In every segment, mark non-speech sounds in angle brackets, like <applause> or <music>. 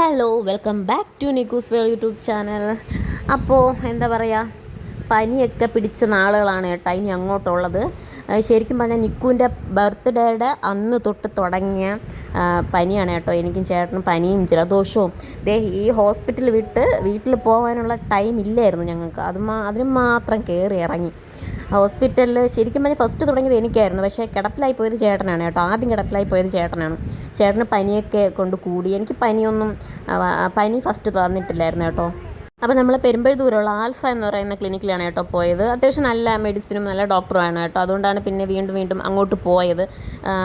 Hello welcome back to Nikkus world YouTube channel അപ്പോൾ എന്താ പറയുക പനിയൊക്കെ പിടിച്ച നാളുകളാണ് കേട്ടോ ഇനി അങ്ങോട്ടുള്ളത്. ശരിക്കും പറഞ്ഞാൽ നിക്കുവിന്റെ ബർത്ത്ഡേയുടെ അന്ന് തൊട്ട് തുടങ്ങിയ പനിയാണ് കേട്ടോ എനിക്കും ചേട്ടനും പനിയും ജലദോഷവും. ദേ ഈ ഹോസ്പിറ്റൽ വിട്ട് വീട്ടിൽ പോകാനുള്ള ടൈം ഇല്ലായിരുന്നു ഞങ്ങൾക്ക്. അത് അതിന് മാത്രം കയറി ഇറങ്ങി. ഹോസ്പിറ്റലിൽ ശരിക്കും പറഞ്ഞാൽ ഫസ്റ്റ് തുടങ്ങിയത് എനിക്കായിരുന്നു. പക്ഷേ കിടപ്പിലായി പോയത് ചേട്ടനാണ് കേട്ടോ. ആദ്യം കിടപ്പിലായി പോയത് ചേട്ടനാണ്. ചേട്ടന് പനിയൊക്കെ കൊണ്ട് കൂടി. എനിക്ക് പനിയൊന്നും പനി ഫസ്റ്റ് തന്നിട്ടില്ലായിരുന്നു കേട്ടോ. അപ്പോൾ നമ്മൾ പെരുമ്പഴുതൂരുള്ള ആൽഫ എന്ന് പറയുന്ന ക്ലിനിക്കിലാണ് കേട്ടോ പോയത്. അത്യാവശ്യം നല്ല മെഡിസിനും നല്ല ഡോക്ടറുമാണ് കേട്ടോ. അതുകൊണ്ടാണ് പിന്നെ വീണ്ടും വീണ്ടും അങ്ങോട്ട് പോയത്.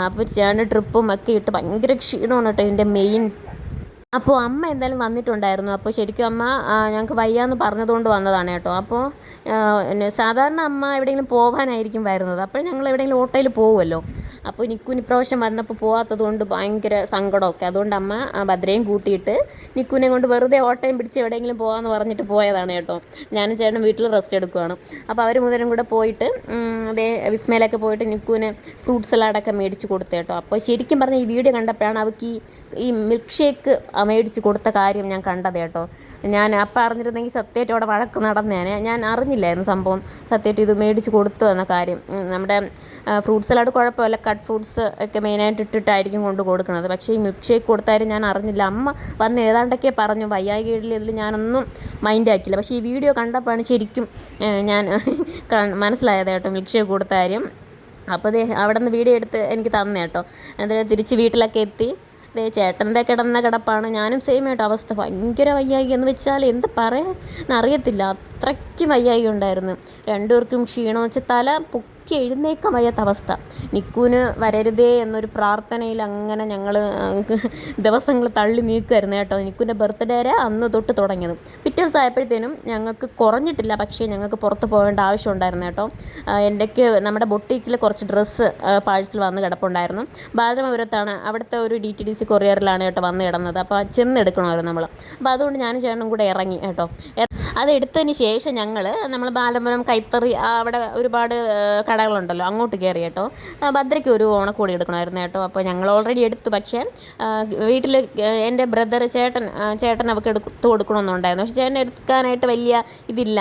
അപ്പോൾ ചേട്ടന്റെ ട്രിപ്പും ഒക്കെ ഇട്ട് ഭയങ്കര ക്ഷീണമാണ് കേട്ടോ. ഇതിന്റെ മെയിൻ അപ്പോൾ അമ്മ എന്തായാലും വന്നിട്ടുണ്ടായിരുന്നു. അപ്പോൾ ശരിക്കും അമ്മ ഞങ്ങൾക്ക് വയ്യാന്ന് പറഞ്ഞതുകൊണ്ട് വന്നതാണ് കേട്ടോ. അപ്പോൾ സാധാരണ അമ്മ എവിടെയെങ്കിലും പോകാനായിരിക്കും വരുന്നത്. അപ്പോൾ ഞങ്ങൾ എവിടെയെങ്കിലും ഓട്ടോയിൽ പോകുമല്ലോ അപ്പോൾ നിക്കുന് ഇപ്രാവശ്യം വന്നപ്പോൾ പോകാത്തത് കൊണ്ട് ഭയങ്കര സങ്കടമൊക്കെ. അതുകൊണ്ട് അമ്മ ഭദ്രയും കൂട്ടിയിട്ട് നിക്കുനെ കൊണ്ട് വെറുതെ ഓട്ടയും പിടിച്ച് എവിടെയെങ്കിലും പോകാമെന്ന് പറഞ്ഞിട്ട് പോയതാണ് കേട്ടോ. ഞാനും ചേട്ടൻ വീട്ടിൽ റെസ്റ്റ് എടുക്കുവാണ്. അപ്പോൾ അവർ മുതലും കൂടെ പോയിട്ട് അതേ വിസ്മയിലൊക്കെ പോയിട്ട് നിക്കുവിന് ഫ്രൂട്ട്സ് സലാഡൊക്കെ മേടിച്ച് കൊടുത്തു കേട്ടോ. അപ്പോൾ ശരിക്കും പറഞ്ഞാൽ ഈ വീഡിയോ കണ്ടപ്പോഴാണ് അവൾക്ക് ഈ ഈ മിൽക്ക് ഷേക്ക് മേടിച്ച് കൊടുത്ത കാര്യം ഞാൻ കണ്ടത് കേട്ടോ. ഞാൻ അപ്പം അറിഞ്ഞിരുന്നെങ്കിൽ സത്യമായിട്ട് അവിടെ വഴക്ക് നടന്നേനെ. ഞാൻ അറിഞ്ഞില്ലായിരുന്നു സംഭവം. സത്യമായിട്ട് ഇത് മേടിച്ച് കൊടുത്തു എന്ന കാര്യം. നമ്മുടെ ഫ്രൂട്ട് സലാഡ് കുഴപ്പമില്ല. കട്ട് ഫ്രൂട്ട്സ് ഒക്കെ മെയിനായിട്ട് ഇട്ടിട്ടായിരിക്കും കൊണ്ട് കൊടുക്കുന്നത് പക്ഷേ ഈ മിൽക്ക് ഷേക്ക് കൊടുത്താലും ഞാൻ അറിഞ്ഞില്ല. അമ്മ വന്ന് ഏതാണ്ടൊക്കെ പറഞ്ഞു. വയ്യാകേടിൽ ഇതിൽ ഞാനൊന്നും മൈൻഡ് ആക്കിയില്ല. പക്ഷേ ഈ വീഡിയോ കണ്ടപ്പോഴാണ് ശരിക്കും ഞാൻ <laughs> മനസ്സിലായത് കേട്ടോ മിൽക്ക് ഷേക്ക് കൊടുത്ത അപ്പോൾ അവിടെ നിന്ന് വീഡിയോ എടുത്ത് എനിക്ക് തന്നേട്ടോ എന്നിട്ട് തിരിച്ച് വീട്ടിലൊക്കെ എത്തി. ദേ ചേട്ടന്റെ കിടന്ന കിടപ്പാണ്. ഞാനും സെയിം ആയിട്ട് അവസ്ഥ. ഭയങ്കര വയ്യായി എന്ന് വെച്ചാൽ എന്ത് പറയാൻ? അറിയത്തില്ല. അത്രയ്ക്കും വയ്യായി ഉണ്ടായിരുന്നു. രണ്ടുപേർക്കും ക്ഷീണം വെച്ചാൽ തല പൊക്കി എഴുന്നേക്കാൻ വയ്യാത്ത അവസ്ഥ. നിക്കുവിന് വരരുതേ എന്നൊരു പ്രാർത്ഥനയിൽ അങ്ങനെ ഞങ്ങൾ ദിവസങ്ങൾ തള്ളി നീക്കുമായിരുന്നു കേട്ടോ. നിക്കുവിന്റെ ബർത്ത്ഡേ അന്ന് തൊട്ട് തുടങ്ങിയത്. പിറ്റേ ദിവസം ആയപ്പോഴത്തേനും ഞങ്ങൾക്ക് കുറഞ്ഞിട്ടില്ല. പക്ഷേ ഞങ്ങൾക്ക് പുറത്ത് പോകേണ്ട ആവശ്യം ഉണ്ടായിരുന്നു കേട്ടോ എന്റെക്ക് നമ്മുടെ ബൊട്ടീക്കിൽ കുറച്ച് ഡ്രസ്സ് പാഴ്സൽ വന്ന് കിടപ്പുണ്ടായിരുന്നു. ബാലരമപുരത്താണ് അവിടുത്തെ ഒരു ഡി ടി ഡി സി കൊറിയറിലാണ് കേട്ടോ വന്ന് കിടന്നത്. അപ്പോൾ ചെന്ന് എടുക്കണമായിരുന്നു നമ്മൾ അപ്പോൾ അതുകൊണ്ട് ഞാനും ചേട്ടനും കൂടെ ഇറങ്ങി കേട്ടോ. എ- അത് എടുത്തതിന് ശേഷം ഞങ്ങൾ നമ്മൾ ബാലപുരം കൈത്തറി അവിടെ ഒരുപാട് കടകളുണ്ടല്ലോ അങ്ങോട്ട് കയറി കേട്ടോ. ഭദ്രയ്ക്ക് ഒരു ഓണക്കോടി എടുക്കണമായിരുന്നു കേട്ടോ. അപ്പോൾ ഞങ്ങൾ ഓൾറെഡി എടുത്തു. പക്ഷേ വീട്ടിൽ എന്റെ ബ്രദർ ചേട്ടൻ ചേട്ടൻ അവൾക്ക് എടുത്തു കൊടുക്കണമെന്നുണ്ടായിരുന്നു. പക്ഷേ ചേട്ടൻ എടുക്കാനായിട്ട് വലിയ ഇതില്ല.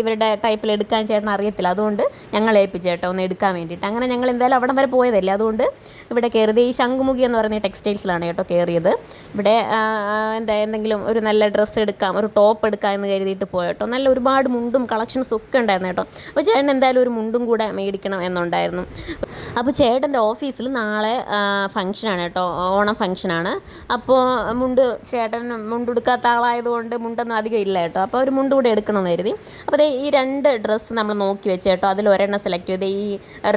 ഇവരുടെ ടൈപ്പിൽ എടുക്കാൻ ചേട്ടൻ അറിയത്തില്ല. അതുകൊണ്ട് ഞങ്ങൾ ഏൽപ്പിച്ചേട്ടോ ഒന്ന് എടുക്കാൻ വേണ്ടിയിട്ട്. അങ്ങനെ ഞങ്ങൾ എന്തായാലും അവിടം വരെ പോയതല്ലേ. അതുകൊണ്ട് ഇവിടെ കയറിയത്. ഈ ശംഖുമുഖി എന്ന് പറയുന്ന ടെക്സ്റ്റൈൽസിലാണ് കേട്ടോ കയറിയത്. ഇവിടെ എന്താ എന്തെങ്കിലും ഒരു നല്ല ഡ്രസ്സ് എടുക്കാം ഒരു ടോപ്പ് എടുക്കാം എന്ന് കരുതിയിട്ട് പോയട്ടോ നല്ല ഒരുപാട് മുണ്ടും കളക്ഷൻസ് ഒക്കെ ഉണ്ടായിരുന്നു കേട്ടോ. അപ്പോൾ ചേട്ടൻ എന്തായാലും ഒരു മുണ്ടും കൂടെ മേടിക്കണം എന്നുണ്ടായിരുന്നു. അപ്പോൾ ചേട്ടന്റെ ഓഫീസിൽ നാളെ ഫംഗ്ഷനാണ് കേട്ടോ. ഓണം ഫംഗ്ഷനാണ് അപ്പോൾ മുണ്ട് ചേട്ടൻ മുണ്ടെടുക്കാത്ത ആളായതുകൊണ്ട് മുണ്ടൊന്നും അധികം ഇല്ല കേട്ടോ. അപ്പോൾ ഒരു മുണ്ട് കൂടെ എടുക്കണമെന്ന് കരുതി. അപ്പോൾ ഈ രണ്ട് ഡ്രസ്സ് നമ്മൾ നോക്കി വെച്ചേട്ടോ അതിൽ ഒരെണ്ണം സെലക്ട് ചെയ്ത്. ഈ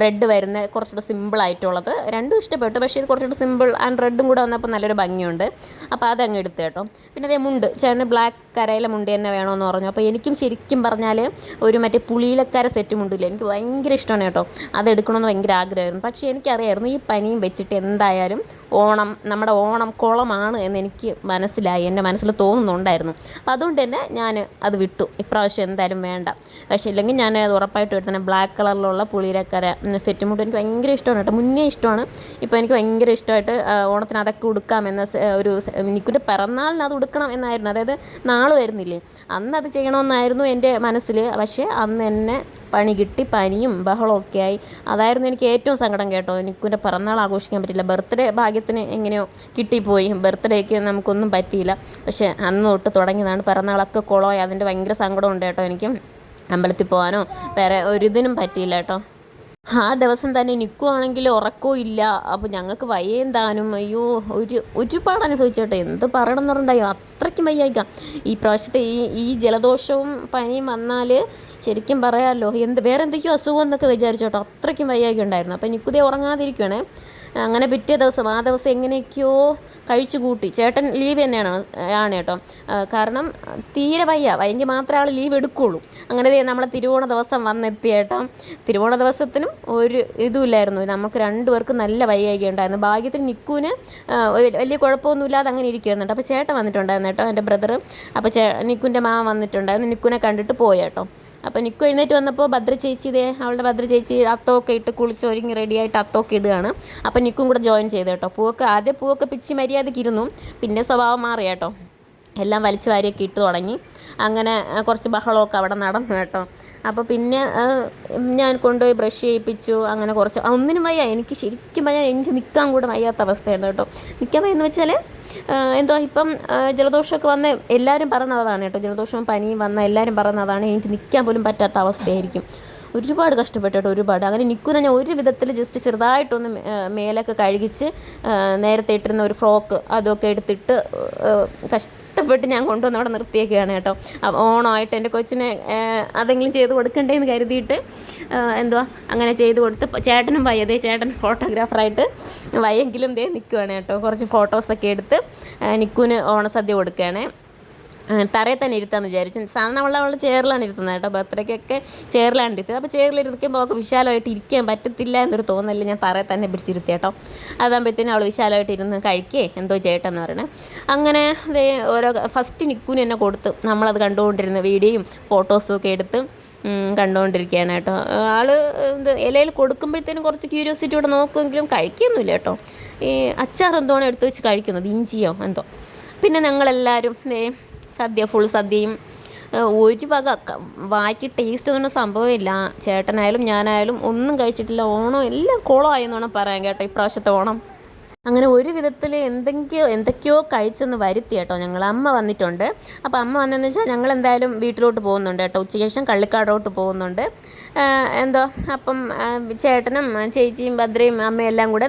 റെഡ് വരുന്ന കുറച്ചുകൂടെ സിമ്പിൾ ആയിട്ടുള്ളത്. രണ്ടും ഇഷ്ടപ്പെട്ടു. പക്ഷേ ഇത് കുറച്ചുകൂടി സിമ്പിൾ ആൻഡ് റെഡും കൂടെ വന്നപ്പോൾ നല്ലൊരു ഭംഗിയുണ്ട്. അപ്പോൾ അതങ്ങ് എടുത്തു കേട്ടോ. പിന്നെ അതേ മുണ്ട്. ചേട്ടന് ബ്ലാക്ക് കരയിലെ മുണ്ട് തന്നെ വേണമെന്ന് പറഞ്ഞു. അപ്പോൾ എനിക്കും ശരിക്കും പറഞ്ഞാൽ ഒരു മറ്റേ പുളിയിലക്കര സെറ്റ് മുണ്ടില്ല എനിക്ക് ഭയങ്കര ഇഷ്ടമാണ് കേട്ടോ. അത് എടുക്കണമെന്ന് ഭയങ്കര ആഗ്രഹമായിരുന്നു. പക്ഷേ എനിക്കറിയായിരുന്നു ഈ പനിയും വെച്ചിട്ട് എന്തായാലും ഓണം നമ്മുടെ ഓണം കുളമാണ് എന്ന് എനിക്ക് മനസ്സിലായി. എന്റെ മനസ്സിൽ തോന്നുന്നുണ്ടായിരുന്നു. അപ്പോൾ അതുകൊണ്ട് തന്നെ ഞാൻ അത് വിട്ടു. ഇപ്രാവശ്യം എന്തായാലും വേണ്ട. പക്ഷേ ഇല്ലെങ്കിൽ ഞാൻ അത് ഉറപ്പായിട്ടും എടുത്തന്നെ. ബ്ലാക്ക് കളറിലുള്ള പുളിയിലക്കര സെറ്റ് മുണ്ട് എനിക്ക് ഭയങ്കര ഇഷ്ടമാണ് കേട്ടോ. മുന്നേ ഇഷ്ടമാണ്. ഇപ്പോൾ എനിക്ക് ഭയങ്കര ഇഷ്ടമായിട്ട് ഓണത്തിന് അതൊക്കെ ഉടുക്കാമെന്ന ഒരു നിക്കുന്റെ പിറന്നാളിന് അത് ഉടുക്കണം എന്നായിരുന്നു. അതായത് നാളെ വരുന്നില്ലേ? അന്ന് അത് ചെയ്യണമെന്നായിരുന്നു എന്റെ മനസ്സിൽ പക്ഷേ അന്ന് എന്നെ പണി കിട്ടി പനിയും ബഹളമൊക്കെ ആയി. അതായിരുന്നു എനിക്ക് ഏറ്റവും സങ്കടം കേട്ടോ. നിക്കുന്റെ പിറന്നാൾ ആഘോഷിക്കാൻ പറ്റില്ല. ബർത്ത്ഡേ ഭാഗ്യത്തിന് എങ്ങനെയോ കിട്ടിപ്പോയി. ബർത്ത്ഡേക്ക് നമുക്കൊന്നും പറ്റിയില്ല. പക്ഷേ അന്ന് തൊട്ട് തുടങ്ങിയതാണ് പിറന്നാളൊക്കെ കുളമായി. അതിന്റെ ഭയങ്കര സങ്കടമുണ്ട് കേട്ടോ എനിക്കും. അമ്പലത്തിൽ പോകാനോ വേറെ ഒരിതിനും പറ്റിയില്ല കേട്ടോ. ആ ദിവസം തന്നെ നിൽക്കുവാണെങ്കിൽ ഉറക്കവും ഇല്ല. അപ്പോൾ ഞങ്ങൾക്ക് വയ്യേം താനും അയ്യോ ഒരു ഒരുപാട് അനുഭവിച്ചോട്ടെ. എന്ത് പറയണം എന്ന് പറഞ്ഞാൽ അത്രയ്ക്കും വയ്യായിക്കാം ഈ പ്രാവശ്യത്തെ ഈ ഈ ജലദോഷവും പനിയും വന്നാൽ ശരിക്കും പറയാമല്ലോ എന്ത് വേറെ എന്തൊക്കെയോ അസുഖം എന്നൊക്കെ വിചാരിച്ചോട്ടോ. അത്രയ്ക്കും വയ്യായിക ഉണ്ടായിരുന്നു. അപ്പോൾ നിൽക്കുതേ ഉറങ്ങാതിരിക്കുകയാണേ അങ്ങനെ പിറ്റേ ദിവസം ആ ദിവസം എങ്ങനെയൊക്കെയോ കഴിച്ചു കൂട്ടി. ചേട്ടൻ ലീവ് തന്നെയാണ് ആണ് കേട്ടോ. കാരണം തീരെ വയ്യ. വയ്യെങ്കിൽ മാത്രമേ ആൾ ലീവ് എടുക്കുകയുള്ളൂ അങ്ങനെ നമ്മളെ തിരുവോണ ദിവസം വന്നെത്തി ഏട്ടാ തിരുവോണ ദിവസത്തിനും ഒരു ഇതുമില്ലായിരുന്നു. നമുക്ക് രണ്ടുപേർക്കും നല്ല വയ്യായിക ഉണ്ടായിരുന്നു. ഭാഗ്യത്തിന് നിക്കുവിന് വലിയ കുഴപ്പമൊന്നുമില്ലാതെ അങ്ങനെ ഇരിക്കുന്നുണ്ട് അപ്പോൾ ചേട്ടൻ വന്നിട്ടുണ്ടായിരുന്നു കേട്ടോ എന്റെ ബ്രദർ അപ്പോൾ ചേ നിക്കുന്റെ മാമ വന്നിട്ടുണ്ടായിരുന്നു. നിക്കുനെ കണ്ടിട്ട് പോയി കേട്ടോ. അപ്പോൾ നിക്കു എഴുന്നേറ്റ് വന്നപ്പോൾ ഭദ്ര ചേച്ചി ഇതേ അവളുടെ ഭദ്ര ചേച്ചി അത്തമൊക്കെ ഇട്ട് കുളിച്ച് ഒരുങ്ങി റെഡിയായിട്ട് അത്തമൊക്കെ ഇടുകയാണ്. അപ്പോൾ നിക്കും കൂടെ ജോയിൻ ചെയ്ത് കേട്ടോ. പൂവൊക്കെ ആദ്യം പൂവൊക്കെ പിച്ചി മര്യാദയ്ക്ക് ഇരുന്നു. പിന്നെ സ്വഭാവം മാറി കേട്ടോ. എല്ലാം വലിച്ചു വാരിയൊക്കെ ഇട്ട് തുടങ്ങി. അങ്ങനെ കുറച്ച് ബഹളമൊക്കെ അവിടെ നടന്നു കേട്ടോ. അപ്പോൾ പിന്നെ ഞാൻ കൊണ്ടുപോയി ബ്രഷ് ചെയ്യിപ്പിച്ചു അങ്ങനെ കുറച്ച്. ഒന്നിനും വയ്യ. എനിക്ക് ശരിക്കും വയ്യ. എനിക്ക് നിൽക്കാൻ കൂടെ വയ്യാത്ത അവസ്ഥയായിരുന്നു കേട്ടോ. നിൽക്കാൻ വയ്യെന്ന് വെച്ചാൽ എന്തോ ഇപ്പം ജലദോഷമൊക്കെ വന്ന് എല്ലാവരും പറയുന്നതാണ് കേട്ടോ. ജലദോഷവും പനിയും വന്ന എല്ലാവരും പറയുന്നതാണ് എനിക്ക് നിൽക്കാൻ പോലും പറ്റാത്ത അവസ്ഥയായിരിക്കും. ഒരുപാട് കഷ്ടപ്പെട്ടിട്ട് ഒരുപാട്. അങ്ങനെ നിൽക്കുന്ന ഞാൻ ഒരു വിധത്തിൽ ജസ്റ്റ് ചെറുതായിട്ടൊന്ന് മേലൊക്കെ കഴുകിച്ച് നേരത്തെ ഇട്ടിരുന്ന ഒരു ഫ്രോക്ക് അതൊക്കെ എടുത്തിട്ട് കഷ്ടപ്പെട്ട് ഞാൻ കൊണ്ടുവന്ന് അവിടെ നിർത്തിയൊക്കെയാണ് കേട്ടോ. ഓണമായിട്ട് എന്റെ കൊച്ചിനെ അതെങ്കിലും ചെയ്ത് കൊടുക്കണ്ടേന്ന് കരുതിയിട്ട് എന്തുവാ അങ്ങനെ ചെയ്ത് കൊടുത്ത് ചേട്ടനും ചേട്ടനും വയ്യതേ ചേട്ടൻ ഫോട്ടോഗ്രാഫറായിട്ട് വയ്യെങ്കിലും ദേ നിൽക്കുകയാണ് കേട്ടോ. കുറച്ച് ഫോട്ടോസൊക്കെ എടുത്ത് നിക്കുവിന് ഓണസദ്യ കൊടുക്കുകയാണേ. തറയിൽ തന്നെ ഇരുത്താന്ന് വിചാരിച്ചു. സാധാരണ നമ്മൾ അവൾ ചെയറിലാണ് ഇരുത്തുന്നത് കേട്ടോ. ബർത്ത്ഡേക്കൊക്കെ ചെയറിലാണ് ഇരുത്തിയത്. അപ്പോൾ ചെയറിൽ ഇരിക്കുമ്പോൾ അവൾക്ക് വിശാലമായിട്ട് ഇരിക്കാൻ പറ്റത്തില്ല എന്നൊരു തോന്നല്ല ഞാൻ തറയിൽ തന്നെ പിടിച്ചിരുത്തി കേട്ടോ. അതാകുമ്പോഴത്തേനും അവൾ വിശാലമായിട്ട് ഇരുന്ന് കഴിക്കേ എന്തോ ചേട്ടെന്ന് പറയണേ. അങ്ങനെ ഓരോ ഫസ്റ്റ് നിക്കൂന് എന്നെ കൊടുത്ത് നമ്മളത് കണ്ടുകൊണ്ടിരുന്ന വീഡിയോയും ഫോട്ടോസും ഒക്കെ എടുത്ത് കണ്ടുകൊണ്ടിരിക്കുകയാണ് കേട്ടോ. ആൾ എന്ത് ഇലയിൽ കൊടുക്കുമ്പോഴത്തേനും കുറച്ച് ക്യൂരിയോസിറ്റിയോടെ നോക്കുമെങ്കിലും കഴിക്കൊന്നുമില്ല കേട്ടോ. ഈ അച്ചാർ എന്തോണം എടുത്ത് വെച്ച് കഴിക്കുന്നത് ഇഞ്ചിയോ എന്തോ. പിന്നെ ഞങ്ങളെല്ലാവരും സദ്യ ഫുൾ സദ്യയും. ഒരു വക വായിക്ക് ടേസ്റ്റ് ഒന്നും സംഭവമില്ല. ചേട്ടനായാലും ഞാനായാലും ഒന്നും കഴിച്ചിട്ടില്ല. ഓണം എല്ലാം കുളമായി വേണം പറയാൻ കേട്ടോ ഇപ്രാവശ്യത്തെ ഓണം. അങ്ങനെ ഒരു വിധത്തിൽ എന്തെങ്കിയോ എന്തൊക്കെയോ കഴിച്ചെന്ന് വരുത്തി കേട്ടോ ഞങ്ങൾ അമ്മ വന്നിട്ടുണ്ട്. അപ്പോൾ അമ്മ വന്നതെന്ന് വെച്ചാൽ ഞങ്ങൾ എന്തായാലും വീട്ടിലോട്ട് പോകുന്നുണ്ട് കേട്ടോ. ഉച്ചയ്ക്ക് ശേഷം കള്ളിക്കാടോട്ട് പോകുന്നുണ്ട്. എന്തോ അപ്പം ചേട്ടനും ചേച്ചിയും ഭദ്രയും അമ്മയെല്ലാം കൂടെ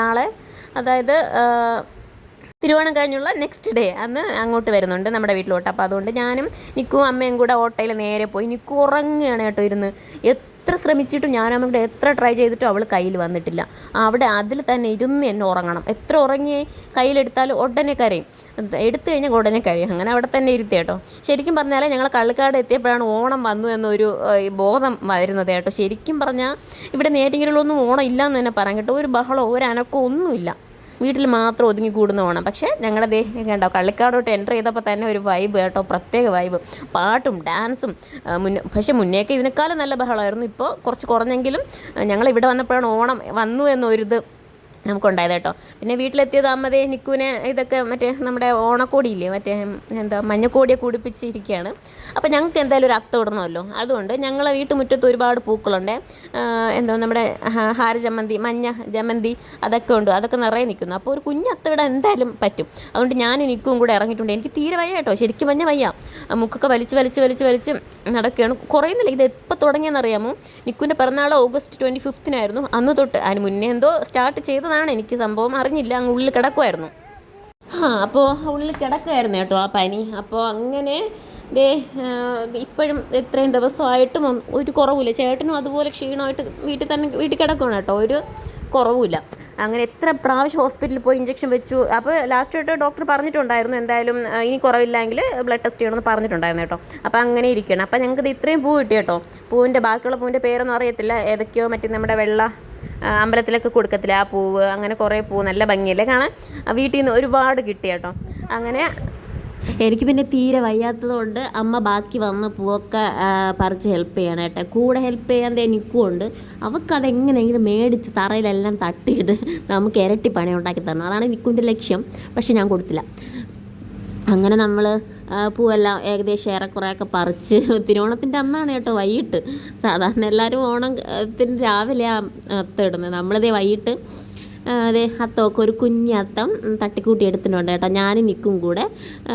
നാളെ അതായത് തിരുവോണം കഴിഞ്ഞുള്ള നെക്സ്റ്റ് ഡേ അന്ന് അങ്ങോട്ട് വരുന്നുണ്ട് നമ്മുടെ വീട്ടിലോട്ട്. അപ്പോൾ അതുകൊണ്ട് ഞാനും നിക്കും അമ്മയും കൂടെ ഓട്ടോയിൽ നേരെ പോയി. നിക്കു ഉറങ്ങുകയാണ് കേട്ടോ ഇരുന്ന്. എത്ര ശ്രമിച്ചിട്ടും ഞാനും കൂടെ എത്ര ട്രൈ ചെയ്തിട്ടും അവൾ കയ്യിൽ വന്നിട്ടില്ല. അവിടെ അതിൽ തന്നെ ഇരുന്ന് എന്നെ ഉറങ്ങണം. എത്ര ഉറങ്ങി കയ്യിലെടുത്താൽ ഉടനെ കരയും. എടുത്തു കഴിഞ്ഞാൽ ഉടനെ കരയും. അങ്ങനെ അവിടെ തന്നെ ഇരുത്തി കേട്ടോ. ശരിക്കും പറഞ്ഞാൽ ഞങ്ങൾ കള്ളിക്കാട് എത്തിയപ്പോഴാണ് ഓണം വന്നു എന്നൊരു ബോധം വരുന്നത് കേട്ടോ. ശരിക്കും പറഞ്ഞാൽ ഇവിടെ നേരെങ്കിലുള്ളൊന്നും ഓണം ഇല്ലയെന്ന് തന്നെ പറയാം കേട്ടോ. ഒരു ബഹളമോ ഒരു ഒന്നുമില്ല. വീട്ടിൽ മാത്രം ഒതുങ്ങി കൂടുന്ന ഓണം പക്ഷേ ഞങ്ങളുടെ ദേഹം കണ്ടോ? കള്ളിക്കാടോട്ട് എന്റർ ചെയ്തപ്പോൾ തന്നെ ഒരു വൈബ് കേട്ടോ പ്രത്യേക വൈബ് പാട്ടും ഡാൻസും മുന്നേ പക്ഷേ മുന്നേക്ക് ഇതിനേക്കാളും നല്ല ബഹളമായിരുന്നു ഇപ്പോൾ കുറച്ച് കുറഞ്ഞെങ്കിലും ഞങ്ങൾ ഇവിടെ വന്നപ്പോഴാണ് ഓണം വന്നു എന്നൊരിത് നമുക്കുണ്ടായത് കേട്ടോ. പിന്നെ വീട്ടിലെത്തിയത് അമ്മതേ നിക്കുവിനെ ഇതൊക്കെ മറ്റേ നമ്മുടെ ഓണക്കോടിയില്ലേ? മറ്റേ എന്താ മഞ്ഞക്കോടിയെ കുടിപ്പിച്ചിരിക്കുകയാണ് അപ്പോൾ ഞങ്ങൾക്ക് എന്തായാലും ഒരു അത്ത ഇടണമല്ലോ അതുകൊണ്ട് ഞങ്ങളെ വീട്ടുമുറ്റത്ത് ഒരുപാട് പൂക്കളുണ്ട്. എന്തോ നമ്മുടെ ഹാരജമന്തി മഞ്ഞ ജമന്തി അതൊക്കെ ഉണ്ട്. അതൊക്കെ നിറയെ നിൽക്കുന്നു. അപ്പോൾ ഒരു കുഞ്ഞ് അത്ത ഇടാൻ എന്തായാലും പറ്റും. അതുകൊണ്ട് ഞാൻ എനിക്കും കൂടെ ഇറങ്ങിയിട്ടുണ്ട്. എനിക്ക് തീരെ വയ്യ കേട്ടോ. ശരിക്കും മഞ്ഞ വയ്യ. മുക്കൊക്കെ വലിച്ച് വലിച്ച് വലിച്ച് വലിച്ച് നടക്കുകയാണ്. കുറയുന്നില്ല. ഇത് എപ്പോൾ തുടങ്ങിയെന്നറിയാമോ? നിക്കുവിന്റെ പിറന്നാൾ ഓഗസ്റ്റ് ട്വന്റി ഫിഫ്തിനായിരുന്നു അന്ന് തൊട്ട് അതിന് മുന്നേ എന്തോ സ്റ്റാർട്ട് ചെയ്തതാണ്. എനിക്ക് സംഭവം അറിഞ്ഞില്ല. അങ്ങ് ഉള്ളിൽ കിടക്കുമായിരുന്നു ആ അപ്പോൾ ഉള്ളിൽ കിടക്കുമായിരുന്നു കേട്ടോ ആ പനി. അപ്പോൾ അങ്ങനെ ദേ ഇപ്പോഴും ഇത്രയും ദിവസമായിട്ടും ഒരു കുറവില്ല ചേട്ടനും അതുപോലെ ക്ഷീണമായിട്ട് വീട്ടിൽ തന്നെ വീട്ടിൽ കിടക്കുകയാണ് കേട്ടോ. ഒരു കുറവുമില്ല. അങ്ങനെ എത്ര പ്രാവശ്യം ഹോസ്പിറ്റലിൽ പോയി ഇഞ്ചക്ഷൻ വെച്ചു. അപ്പോൾ ലാസ്റ്റ് ആയിട്ട് ഡോക്ടർ പറഞ്ഞിട്ടുണ്ടായിരുന്നു എന്തായാലും ഇനി കുറവില്ലെങ്കിൽ ബ്ലഡ് ടെസ്റ്റ് ചെയ്യണമെന്ന് പറഞ്ഞിട്ടുണ്ടായിരുന്നു കേട്ടോ. അപ്പോൾ അങ്ങനെ ഇരിക്കണം അപ്പോൾ ഞങ്ങൾക്ക് ഇത് ഇത്രയും പൂ കിട്ടി കേട്ടോ. പൂവിന്റെ ബാക്കിയുള്ള പൂവിന്റെ പേരൊന്നും അറിയത്തില്ല. ഏതൊക്കെയോ മറ്റേ നമ്മുടെ വെള്ള അമ്പലത്തിലൊക്കെ കൊടുക്കത്തില്ല ആ പൂവ്. അങ്ങനെ കുറേ പൂ നല്ല ഭംഗിയല്ലേ കാണാൻ? വീട്ടിൽ നിന്ന് ഒരുപാട് കിട്ടി കേട്ടോ. അങ്ങനെ എനിക്ക് പിന്നെ തീരെ വയ്യാത്തതുകൊണ്ട് അമ്മ ബാക്കി വന്ന് പൂവൊക്കെ പറിച്ച് ഹെൽപ്പ് ചെയ്യണം കേട്ടോ. കൂടെ ഹെൽപ്പ് ദേ നിൽക്കുമുണ്ട് അവൾക്കതെങ്ങനെയെങ്കിലും മേടിച്ച് തറയിലെല്ലാം തട്ടിയിട്ട് നമുക്ക് ഇരട്ടി പണി ഉണ്ടാക്കി തരണം. അതാണ് നിക്കുന്റെ ലക്ഷ്യം. പക്ഷെ ഞാൻ കൊടുത്തില്ല. അങ്ങനെ നമ്മൾ പൂവെല്ലാം ഏകദേശം ഏറെക്കുറെയൊക്കെ പറിച്ച് തിരുവോണത്തിന്റെ അന്നാണ് കേട്ടോ വൈകിട്ട്. സാധാരണ എല്ലാവരും ഓണത്തിന് രാവിലെ അത്തം നമ്മളിതേ വൈകിട്ട് അതെ അത്തമൊക്കെ ഒരു കുഞ്ഞത്തം തട്ടിക്കൂട്ടി എടുത്തിട്ടുണ്ട് കേട്ടോ. ഞാനും നിൽക്കും കൂടെ.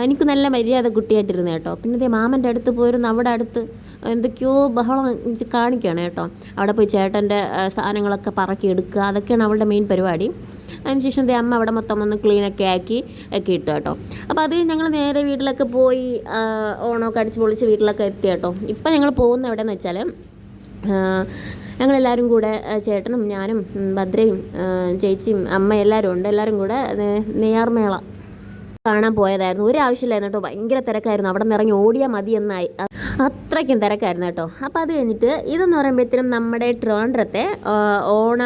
എനിക്ക് നല്ല മര്യാദ കുട്ടിയായിട്ടിരുന്നു കേട്ടോ. പിന്നെ ഇതേ മാമന്റെ അടുത്ത് പോയിരുന്നു അവിടെ അടുത്ത് എന്തൊക്കെയോ ബഹളം കാണിക്കുകയാണ് കേട്ടോ. അവിടെ പോയി ചേട്ടന്റെ സാധനങ്ങളൊക്കെ പറക്കി എടുക്കുക അതൊക്കെയാണ് അവളുടെ മെയിൻ പരിപാടി. അതിനുശേഷം ദേ അമ്മ അവിടെ മൊത്തം ഒന്ന് ക്ലീനൊക്കെ ആക്കി ഒക്കെ ഇട്ടു കേട്ടോ. അപ്പോൾ അത് ഞങ്ങൾ നേരെ വീട്ടിലൊക്കെ പോയി ഓണമൊക്കെ അടിച്ച് പൊളിച്ച് വീട്ടിലൊക്കെ എത്തി കേട്ടോ. ഇപ്പം ഞങ്ങൾ പോകുന്ന എവിടെയെന്ന് വെച്ചാൽ ഞങ്ങളെല്ലാവരും കൂടെ ചേട്ടനും ഞാനും ഭദ്രയും ചേച്ചിയും അമ്മ എല്ലാവരും ഉണ്ട്. എല്ലാവരും കൂടെ നെയ്യാർമേള കാണാൻ പോയതായിരുന്നു. ഒരു ആവശ്യമില്ലായിരുന്നു കേട്ടോ. ഭയങ്കര തിരക്കായിരുന്നു. അവിടെ നിന്ന് ഇറങ്ങി ഓടിയാൽ മതി എന്നായി അത്രയ്ക്കും തിരക്കായിരുന്നു കേട്ടോ. അപ്പോൾ അത് കഴിഞ്ഞിട്ട് ഇതെന്ന് പറയുമ്പോഴത്തേനും നമ്മുടെ ട്രിവാൻഡ്രത്തെ ഓണ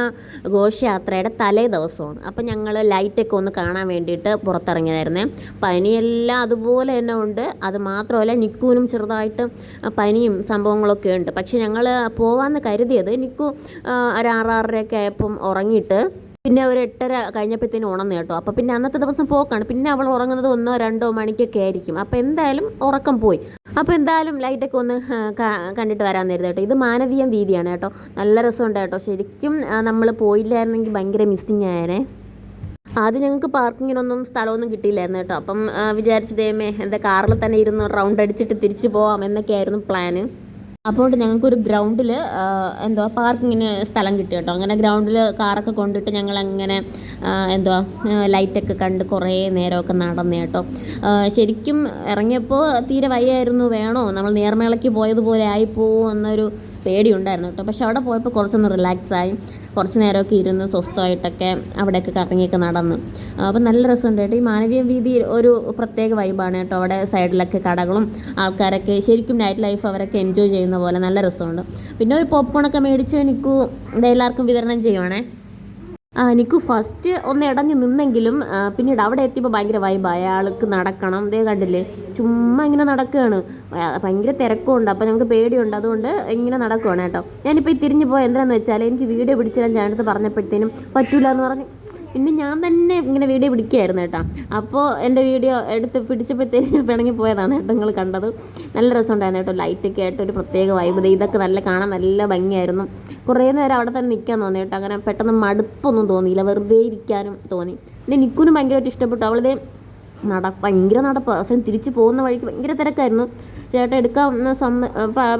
ഘോഷയാത്രയുടെ തലേ ദിവസമാണ്. അപ്പോൾ ഞങ്ങൾ ലൈറ്റൊക്കെ ഒന്ന് കാണാൻ വേണ്ടിയിട്ട് പുറത്തിറങ്ങിയതായിരുന്നേ. പനിയെല്ലാം അതുപോലെ തന്നെ ഉണ്ട്. അത് മാത്രമല്ല നിക്കുവിനും ചെറുതായിട്ട് പനിയും സംഭവങ്ങളൊക്കെ ഉണ്ട്. പക്ഷേ ഞങ്ങൾ പോകാമെന്ന് കരുതിയത് നിക്കു ഒരു ആറാറരയൊക്കെ ആയപ്പം ഉറങ്ങിയിട്ട് പിന്നെ ഒരു എട്ടര കഴിഞ്ഞപ്പോഴത്തേനും ഉണർന്നു കേട്ടോ. അപ്പോൾ പിന്നെ അന്നത്തെ ദിവസം പോക്കാണ്. പിന്നെ അവൾ ഉറങ്ങുന്നത് ഒന്നോ രണ്ടോ മണിക്കൊക്കെ ആയിരിക്കും. അപ്പോൾ എന്തായാലും ഉറക്കം പോയി. അപ്പോൾ എന്തായാലും ലൈറ്റൊക്കെ ഒന്ന് കണ്ടിട്ട് വരാൻ നേരത്തെ കേട്ടോ. ഇത് മാനവീയം വീതിയാണ് കേട്ടോ. നല്ല രസമുണ്ട് കേട്ടോ. ശരിക്കും നമ്മൾ പോയില്ലായിരുന്നെങ്കിൽ ഭയങ്കര മിസ്സിങ് ആയേനെ. ആദ്യം ഞങ്ങൾക്ക് പാർക്കിങ്ങിനൊന്നും സ്ഥലമൊന്നും കിട്ടിയില്ലായിരുന്നു കേട്ടോ. അപ്പം വിചാരിച്ചതേമേ എന്താ കാറിൽ തന്നെ ഇരുന്ന് റൗണ്ട് അടിച്ചിട്ട് തിരിച്ചു പോവാം എന്നൊക്കെയായിരുന്നു പ്ലാന് അപ്പോൾ ഞങ്ങൾക്കൊരു ഗ്രൗണ്ടിൽ എന്തോ പാർക്കിങ്ങിന് സ്ഥലം കിട്ടി കേട്ടോ. അങ്ങനെ ഗ്രൗണ്ടിൽ കാറൊക്കെ കൊണ്ടിട്ട് ഞങ്ങൾ അങ്ങനെ എന്തോ ലൈറ്റൊക്കെ കണ്ട് കുറേ നേരമൊക്കെ നടന്നു കേട്ടോ. ശരിക്കും ഇറങ്ങിയപ്പോൾ തീരെ വയ്യായിരുന്നു. വേണോ? നമ്മൾ നേർമേളയ്ക്ക് പോയതുപോലെ ആയിപ്പോവും എന്നൊരു പേടിയുണ്ടായിരുന്നു കേട്ടോ. പക്ഷെ അവിടെ പോയപ്പോൾ കുറച്ചൊന്ന് റിലാക്സായി കുറച്ച് നേരമൊക്കെ ഇരുന്ന് സ്വസ്ഥമായിട്ടൊക്കെ അവിടെയൊക്കെ കറങ്ങിയൊക്കെ നടന്ന്. അപ്പോൾ നല്ല രസമുണ്ട് ഈ മാനവീയ വീതി ഒരു പ്രത്യേക വൈബാണ് കേട്ടോ. അവിടെ സൈഡിലൊക്കെ കടകളും ആൾക്കാരൊക്കെ ശരിക്കും നൈറ്റ് ലൈഫ് അവരൊക്കെ എൻജോയ് ചെയ്യുന്ന പോലെ നല്ല രസമുണ്ട്. പിന്നെ ഒരു പോപ്കോണൊക്കെ മേടിച്ച് എനിക്കു എല്ലാവർക്കും വിതരണം ചെയ്യുവാണേ. നിക്കു ഫസ്റ്റ് ഒന്ന് ഇടഞ്ഞു നിന്നെങ്കിലും പിന്നീട് അവിടെ എത്തിയപ്പോൾ ഭയങ്കര വൈബ് അയാൾക്ക് നടക്കണം. ദേ കണ്ടില്ലേ? ചുമ്മാ ഇങ്ങനെ നടക്കുകയാണ് ഭയങ്കര തിരക്കുണ്ട്. അപ്പോൾ ഞങ്ങൾക്ക് പേടിയുണ്ട്. അതുകൊണ്ട് ഇങ്ങനെ നടക്കുകയാണ് കേട്ടോ. ഞാനിപ്പോൾ ഈ തിരിഞ്ഞു പോയ എന്താണെന്ന് വെച്ചാൽ എനിക്ക് വീഡിയോ പിടിച്ചിടാൻ ഞാനടുത്ത് പറഞ്ഞപ്പോഴത്തേനും പറ്റൂല എന്ന് പറഞ്ഞ്. പിന്നെ ഞാൻ തന്നെ ഇങ്ങനെ വീഡിയോ പിടിക്കുകയായിരുന്നു കേട്ടോ. അപ്പോൾ എന്റെ വീഡിയോ എടുത്ത് പിടിച്ചപ്പോഴത്തേക്ക് ഞാൻ പിണങ്ങി പോയതാണ് കേട്ടോ നിങ്ങൾ കണ്ടത്. നല്ല രസമുണ്ടായിരുന്നു കേട്ടോ. ലൈറ്റൊക്കെ ആയിട്ട് ഒരു പ്രത്യേക വൈബ് ഇതൊക്കെ നല്ല കാണാൻ നല്ല ഭംഗിയായിരുന്നു. കുറേ നേരം അവിടെ തന്നെ നിൽക്കാൻ തോന്നി കേട്ടോ. അങ്ങനെ പെട്ടെന്ന് മടുപ്പൊന്നും തോന്നിയില്ല. വെറുതെ ഇരിക്കാനും തോന്നി. പിന്നെ നിക്കുനും ഭയങ്കരമായിട്ട് ഇഷ്ടപ്പെട്ടു. അവളിതേ നട ഭയങ്കര നടപ്പ്. അവസാനം തിരിച്ചു പോകുന്ന വഴിക്ക് ഭയങ്കര തിരക്കായിരുന്നു. ചേട്ടൻ എടുക്കാൻ സമ്മ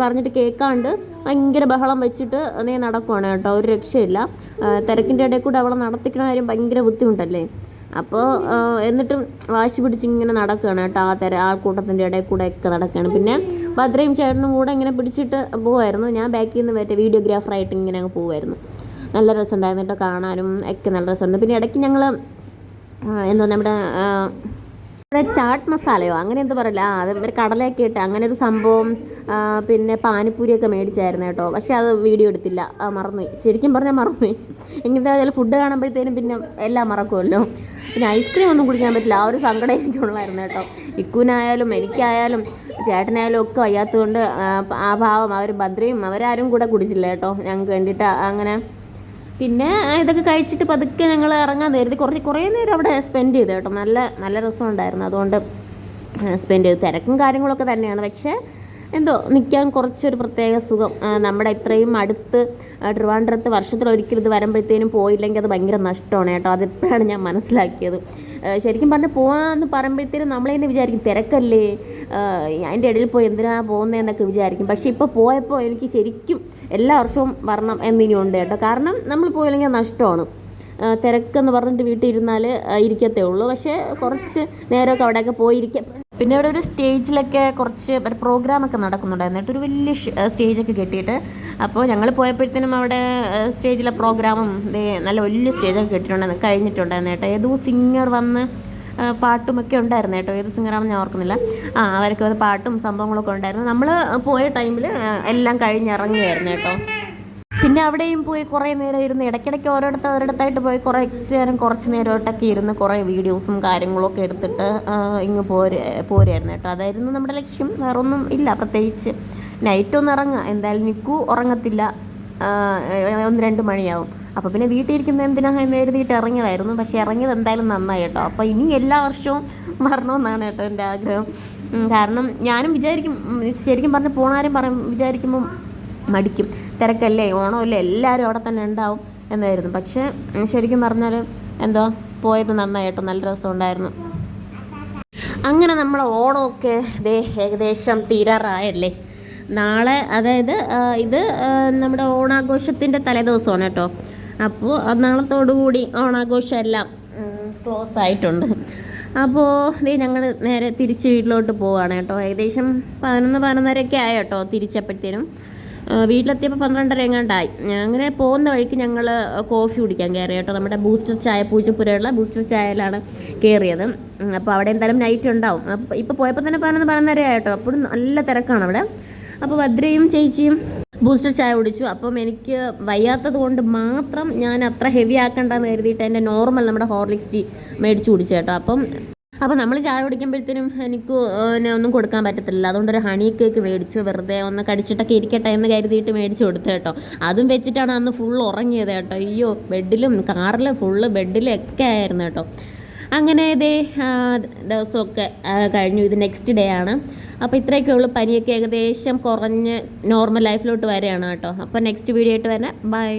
പറഞ്ഞിട്ട് കേൾക്കാണ്ട് ഭയങ്കര ബഹളം വെച്ചിട്ട് നീ നടക്കുവാണ് കേട്ടോ ഒരു രക്ഷയില്ല. ആ, തിരക്കിന്റെ ഇടയിൽ കൂടെ അവളെ നടത്തിക്കണ കാര്യം ഭയങ്കര ബുദ്ധിമുട്ടല്ലേ? അപ്പോൾ എന്നിട്ടും വാശി പിടിച്ച് ഇങ്ങനെ നടക്കുകയാണ് കേട്ടോ ആ തിര കൂട്ടത്തിന്റെ ഇടയിൽ കൂടെ ഒക്കെ നടക്കുകയാണ്. പിന്നെ ഭദ്രയും ചേട്ടനും കൂടെ ഇങ്ങനെ പിടിച്ചിട്ട് പോകുമായിരുന്നു ഞാൻ ബാക്കിൽ നിന്ന് മറ്റേ വീഡിയോഗ്രാഫറായിട്ട് ഇങ്ങനെ അങ്ങ് പോകുമായിരുന്നു നല്ല രസമുണ്ടായിരുന്നു കേട്ടോ കാണാനും ഒക്കെ നല്ല രസമുണ്ട്. പിന്നെ ഇടയ്ക്ക് ഞങ്ങൾ എന്താ നമ്മുടെ ഇവിടെ ചാട്ട് മസാലയോ? അങ്ങനെ എന്തോ പറയില്ല അത് ഒരു കടലയൊക്കെ ഇട്ട് അങ്ങനെ ഒരു സംഭവം പിന്നെ പാനിപ്പൂരിയൊക്കെ മേടിച്ചായിരുന്നു കേട്ടോ. പക്ഷേ അത് വീഡിയോ എടുത്തില്ല. ആ, മറന്നുപോയി. ശരിക്കും പറഞ്ഞാൽ മറന്നുപോയി. എങ്ങനത്തെ ചില ഫുഡ് കാണുമ്പോഴത്തേനും പിന്നെ എല്ലാം മറക്കുമല്ലോ പിന്നെ ഐസ്ക്രീം ഒന്നും കുടിക്കാൻ പറ്റില്ല. ആ ഒരു സങ്കടം എനിക്കുള്ളായിരുന്നു കേട്ടോ. ഇക്കുനായാലും എനിക്കായാലും ചേട്ടനായാലും ഒക്കെ വയ്യാത്തതുകൊണ്ട് ആ ഭാവം അവർ ഭദ്രയും അവരാരും കൂടെ കുടിച്ചില്ല കേട്ടോ. ഞങ്ങൾക്ക് വേണ്ടിയിട്ട് അങ്ങനെ പിന്നെ ഇതൊക്കെ കഴിച്ചിട്ട് പതുക്കെ ഞങ്ങൾ ഇറങ്ങാൻ നേരത്തെ കുറച്ച് കുറേ നേരം അവിടെ സ്പെൻഡ് ചെയ്തു കേട്ടോ. നല്ല നല്ല രസമുണ്ടായിരുന്നു. അതുകൊണ്ട് സ്പെൻഡ് ചെയ്തു. തിരക്കും കാര്യങ്ങളൊക്കെ തന്നെയാണ്. പക്ഷേ എന്തോ നിൽക്കാൻ കുറച്ചൊരു പ്രത്യേക സുഖം. നമ്മുടെ ഇത്രയും അടുത്ത് ട്രിവാൻഡ്രത്ത് വർഷത്തിൽ ഒരിക്കലും ഇത് വരുമ്പോഴത്തേനും പോയില്ലെങ്കിൽ അത് ഭയങ്കര നഷ്ടമാണ് കേട്ടോ. അതിപ്പോഴാണ് ഞാൻ മനസ്സിലാക്കിയത്. ശരിക്കും പറഞ്ഞ് പോകാമെന്ന് പറയുമ്പോഴത്തേനും നമ്മൾ തന്നെ വിചാരിക്കും തിരക്കല്ലേ? അതിന്റെ ഇടയിൽ പോയി എന്തിനാ പോകുന്നതെന്നൊക്കെ വിചാരിക്കും. പക്ഷേ ഇപ്പോൾ പോയപ്പോൾ എനിക്ക് ശരിക്കും എല്ലാ വർഷവും വരണം എന്നിനിയുണ്ട് കേട്ടോ. കാരണം നമ്മൾ പോയില്ലെങ്കിൽ നഷ്ടമാണ്. തിരക്കെന്ന് പറഞ്ഞിട്ട് വീട്ടിൽ ഇരുന്നാൽ ഇരിക്കത്തേ ഉള്ളൂ. പക്ഷേ കുറച്ച് നേരമൊക്കെ അവിടെയൊക്കെ പോയിരിക്കാം പിന്നെ ഇവിടെ ഒരു സ്റ്റേജിലൊക്കെ കുറച്ച് ഒരു പ്രോഗ്രാമൊക്കെ നടക്കുന്നുണ്ടായിരുന്നു. കേട്ടോ ഒരു വലിയ സ്റ്റേജൊക്കെ കെട്ടിയിട്ട് അപ്പോൾ ഞങ്ങൾ പോയപ്പോഴത്തേനും അവിടെ സ്റ്റേജിലെ പ്രോഗ്രാമും നല്ല വലിയ സ്റ്റേജൊക്കെ കെട്ടിയിട്ടുണ്ടായിരുന്നു കഴിഞ്ഞിട്ടുണ്ടായിരുന്നു കേട്ടോ. ഏതോ സിംഗർ വന്ന് പാട്ടുമൊക്കെ ഉണ്ടായിരുന്നു കേട്ടോ. ഏത് സിംഗറാണെന്ന് ഞാൻ ഓർക്കുന്നില്ല. ആ അവരൊക്കെ പാട്ടും സംഭവങ്ങളൊക്കെ ഉണ്ടായിരുന്നു. നമ്മൾ പോയ ടൈമിൽ എല്ലാം കഴിഞ്ഞിറങ്ങിയായിരുന്നു കേട്ടോ. പിന്നെ അവിടെയും പോയി കുറേ നേരം ഇരുന്ന് ഇടയ്ക്കിടയ്ക്ക് ഓരോരുത്തർ ഓരോടത്തായിട്ട് പോയി കുറേ നേരം കുറച്ച് നേരമായിട്ടൊക്കെ ഇരുന്ന് കുറേ വീഡിയോസും കാര്യങ്ങളൊക്കെ എടുത്തിട്ട് ഇങ്ങ് പോരെ പോരായിരുന്നു കേട്ടോ. അതായിരുന്നു നമ്മുടെ ലക്ഷ്യം. വേറൊന്നും ഇല്ല പ്രത്യേകിച്ച് നൈറ്റ് ഒന്ന് ഇറങ്ങുക എന്തായാലും നിൽക്കൂ ഉറങ്ങത്തില്ല. ഒന്ന് രണ്ട് മണിയാവും. അപ്പോൾ പിന്നെ വീട്ടിലിരിക്കുന്ന എന്തിനാ എന്ന് എഴുതിയിട്ട് ഇറങ്ങിയതായിരുന്നു. പക്ഷേ ഇറങ്ങിയത് എന്തായാലും നന്നായി കേട്ടോ. അപ്പോൾ ഇനി എല്ലാ വർഷവും വരണമെന്നാണ് കേട്ടോ എന്റെ ആഗ്രഹം. കാരണം ഞാനും വിചാരിക്കും ശരിക്കും പറഞ്ഞ് പോണാരും പറയും വിചാരിക്കുമ്പം മടിക്കും. തിരക്കല്ലേ ഓണമല്ലേ എല്ലാവരും അവിടെ തന്നെ ഉണ്ടാവും എന്നായിരുന്നു. പക്ഷേ ശരിക്കും പറഞ്ഞാൽ എന്തോ പോയത് നന്നായിട്ടോ നല്ല രസം ഉണ്ടായിരുന്നു. അങ്ങനെ നമ്മളെ ഓണമൊക്കെ ദേ ഏകദേശം തീരാറായല്ലേ. നാളെ അതായത് ഇത് നമ്മുടെ ഓണാഘോഷത്തിന്റെ തലേദിവസമാണ് കേട്ടോ. അപ്പോൾ നാളത്തോടുകൂടി ഓണാഘോഷം എല്ലാം ക്ലോസ് ആയിട്ടുണ്ട്. അപ്പോൾ ദേ ഞങ്ങൾ നേരെ തിരിച്ച് വീട്ടിലോട്ട് പോവുകയാണ് കേട്ടോ. ഏകദേശം പതിനൊന്ന് പതിനൊന്നരയൊക്കെ ആയി കേട്ടോ തിരിച്ചപ്പോഴത്തേനും. വീട്ടിലെത്തിയപ്പോൾ പന്ത്രണ്ടര എങ്ങാണ്ടായി അങ്ങനെ പോകുന്ന വഴിക്ക് ഞങ്ങൾ കോഫി കുടിക്കാൻ കയറി കേട്ടോ. നമ്മുടെ ബൂസ്റ്റർ ചായ പൂജപ്പുരയുള്ള ബൂസ്റ്റർ ചായയിലാണ് കയറിയത്. അപ്പോൾ അവിടെ എന്തായാലും നൈറ്റ് ഉണ്ടാവും. അപ്പോൾ ഇപ്പോൾ പോയപ്പോൾ തന്നെ പതിനൊന്ന് പതിനൊന്നര കേട്ടോ അപ്പോഴും നല്ല തിരക്കാണ് അവിടെ. അപ്പോൾ ഭദ്രയും ചേച്ചിയും ബൂസ്റ്റർ ചായ കുടിച്ചു. അപ്പം എനിക്ക് വയ്യാത്തത് കൊണ്ട് മാത്രം ഞാൻ അത്ര ഹെവി ആക്കണ്ടെന്ന് കരുതിയിട്ട് എന്റെ നോർമൽ നമ്മുടെ ഹോർലിക്സ് ടീ മേടിച്ച് കുടിച്ചു കേട്ടോ. അപ്പം അപ്പോൾ നമ്മൾ ചായ കുടിക്കുമ്പോഴത്തേനും എനിക്ക് എന്നെ ഒന്നും കൊടുക്കാൻ പറ്റത്തില്ല അതുകൊണ്ട് ഒരു ഹണി കേക്ക് മേടിച്ചു വെറുതെ ഒന്ന് കടിച്ചിട്ടൊക്കെ ഇരിക്കട്ടെ എന്ന് കരുതിയിട്ട് മേടിച്ച് കൊടുത്തു കേട്ടോ. അതും വെച്ചിട്ടാണ് അന്ന് ഫുൾ ഉറങ്ങിയത് കേട്ടോ. അയ്യോ ബെഡിലും കാറിലും ഫുള്ള് ബെഡിലും ഒക്കെ ആയിരുന്നു കേട്ടോ. അങ്ങനെ ഇതേ ദിവസമൊക്കെ കഴിഞ്ഞു. ഇത് നെക്സ്റ്റ് ഡേ ആണ്. അപ്പോൾ ഇത്രയൊക്കെ ഉള്ളു. പനിയൊക്കെ ഏകദേശം കുറഞ്ഞ് നോർമൽ ലൈഫിലോട്ട് വരികയാണ് കേട്ടോ. അപ്പോൾ നെക്സ്റ്റ് വീഡിയോ ആയിട്ട് വരാം. ബൈ